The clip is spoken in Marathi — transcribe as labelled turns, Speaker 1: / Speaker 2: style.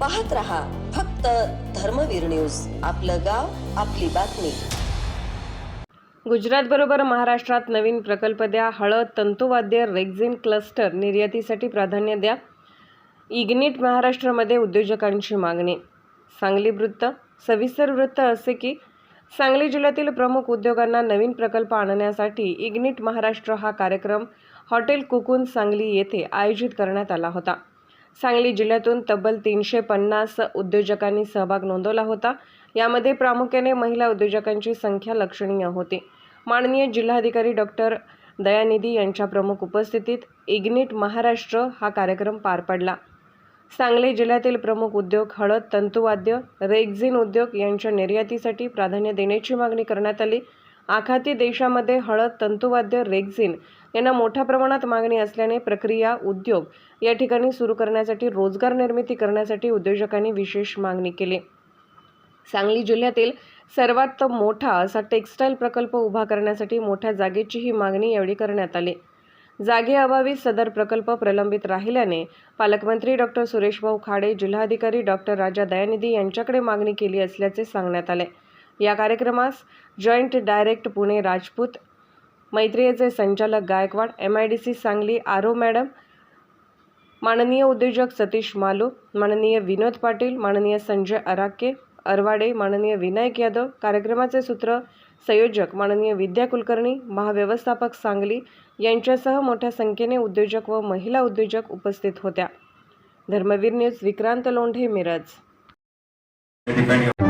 Speaker 1: पाहत रहा फक्त धर्मवीर न्यूज. आपलं गाव आपली बातमी.
Speaker 2: गुजरातबरोबर महाराष्ट्रात नवीन प्रकल्प द्या हळद तंतुवाद्य रेक्झिन क्लस्टर निर्यातीसाठी प्राधान्य द्या. इग्निट महाराष्ट्रामध्ये उद्योजकांची मागणी. सांगली वृत्त सविस्तर वृत्त असे की सांगली जिल्ह्यातील प्रमुख उद्योगांना नवीन प्रकल्प आणण्यासाठी इग्निट महाराष्ट्र हा कार्यक्रम हॉटेल कुकून सांगली येथे आयोजित करण्यात आला होता. सांगली जिल्ह्यातून तब्बल तीनशे पन्नास उद्योजकांनी सहभाग नोंदवला होता. यामध्ये प्रामुख्याने महिला उद्योजकांची संख्या लक्षणीय होती. माननीय जिल्हाधिकारी डॉक्टर दयानिधी यांच्या प्रमुख उपस्थितीत इग्निट महाराष्ट्र हा कार्यक्रम पार पडला. सांगली जिल्ह्यातील प्रमुख उद्योग हळद तंतुवाद्य रेक्झिन उद्योग यांच्या निर्यातीसाठी प्राधान्य देण्याची मागणी करण्यात आली. आखाती देशामध्ये हळद तंतुवाद्य रेक्झिन यांना मोठ्या प्रमाणात मागणी असल्याने प्रक्रिया उद्योग या ठिकाणी सुरू करण्यासाठी रोजगार निर्मिती करण्यासाठी उद्योजकांनी विशेष मागणी केली. सांगली जिल्ह्यातील सर्वात मोठा असा टेक्स्टाईल प्रकल्प उभा करण्यासाठी मोठ्या जागेची ही मागणी यावेळी करण्यात आली. जागेअभावी सदर प्रकल्प प्रलंबित राहिल्याने पालकमंत्री डॉक्टर सुरेशभाऊ खाडे जिल्हाधिकारी डॉक्टर राजा दयानिधी यांच्याकडे मागणी केली असल्याचे सांगण्यात आले. या कार्यक्रमास जॉईंट डायरेक्ट पुणे राजपूत मैत्रियेचे संचालक Gaikwad M I D C Sangli Aro madam माननीय उद्योजक सतीश मालू माननीय विनोद पाटील माननीय संजय अराके अरवाडे माननीय विनायक यादव कार्यक्रमाचे सूत्र संयोजक माननीय विद्या कुलकर्णी महाव्यवस्थापक सांगली यांच्यासह मोठ्या संख्येने उद्योजक व महिला उद्योजक उपस्थित होत्या. धर्मवीर न्यूज विक्रांत लोंढे मिरज.
Speaker 3: ठिकाणी